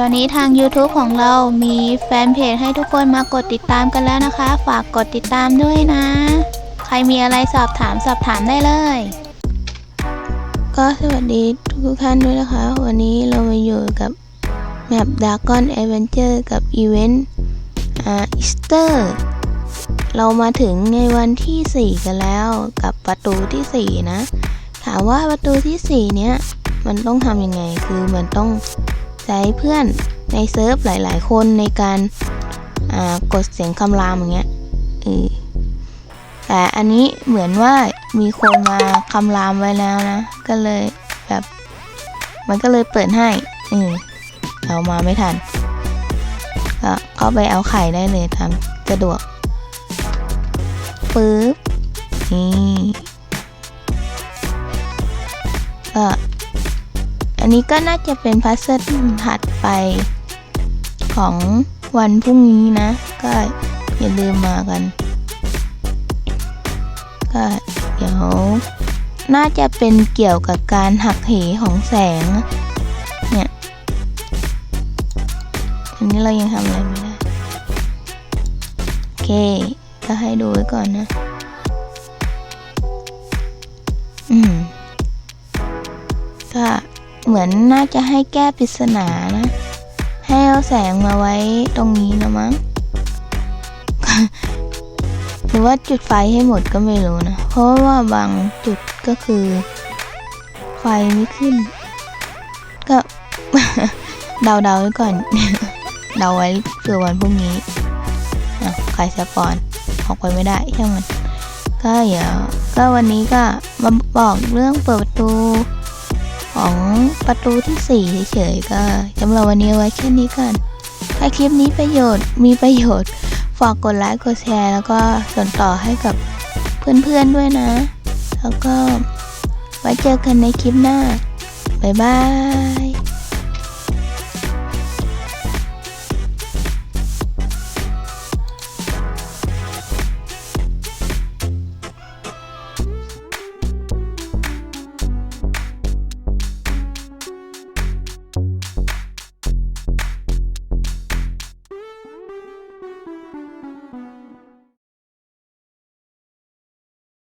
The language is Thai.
ตอนนี้ทาง YouTube ของเรามีแฟนเพจให้ทุกคนมากดติดตามกันแล้วนะคะ ฝากกดติดตามด้วยนะ ใครมีอะไรสอบถามสอบถามได้เลย ก็สวัสดีทุกท่านด้วยนะคะ วันนี้เรามาอยู่กับแมปดากอนแอเวนเจอร์กับอีเวนต์อ่าอีสเตอร์เรามาถึงในวันที่ 4 กันแล้วกับประตูทีสี่4 นะ ถามว่าประตูทีสี่ 4 เนี้ยมันต้องทำยังไงคือมันต้อง ใช้เพื่อนในเซิร์ฟหลาย ๆ คนในการกดเสียงคำรามอย่างเงี้ยแต่อันนี้เหมือนว่ามีคนมาคำรามไว้แล้วนะ ก็เลยแบบมันก็เลยเปิดให้เออเอามาไม่ทันก็เข้าไปเอาไข่ได้เลยทำสะดวกปึ๊บนี่ก็ อันนี้ก็น่าจะเป็นพัซเซิลถัดไปของวันพรุ่งนี้นะ ก็อย่าลืมมากัน ก็เดี๋ยว น่าจะเป็นเกี่ยวกับการหักเหของแสง เนี่ยอันนี้เรายังทำอะไรไม่ได้ โอเค ก็ให้ดูไว้ก่อนนะ อืม เหมือนน่าจะให้แก้ปริศนานะ ให้เอาแสงมาไว้ตรงนี้นะมั้งหรือว่าจุดไฟให้หมดก็ไม่รู้นะ เพราะว่าบางจุดก็คือ ไฟไม่ขึ้น ก็เดาๆไว้ก่อน เดาไว้เผื่อวันพรุ่งนี้อะใครสปอนออกไปไม่ได้ใช่างมัน ก็เดี๋ยวก็วันนี้ก็มาบอกเรื่องเปิดประตู ของประตูที่ 4 เฉยๆก็สำหรับวันนี้ไว้แค่นี้ก่อนถ้าคลิปนี้ประโยชน์มีประโยชน์ ฝากกดไลค์กดแชร์ แล้วก็ส่งต่อให้กับเพื่อนๆด้วยนะ แล้วก็ไว้เจอกันในคลิปหน้า บ๊ายบาย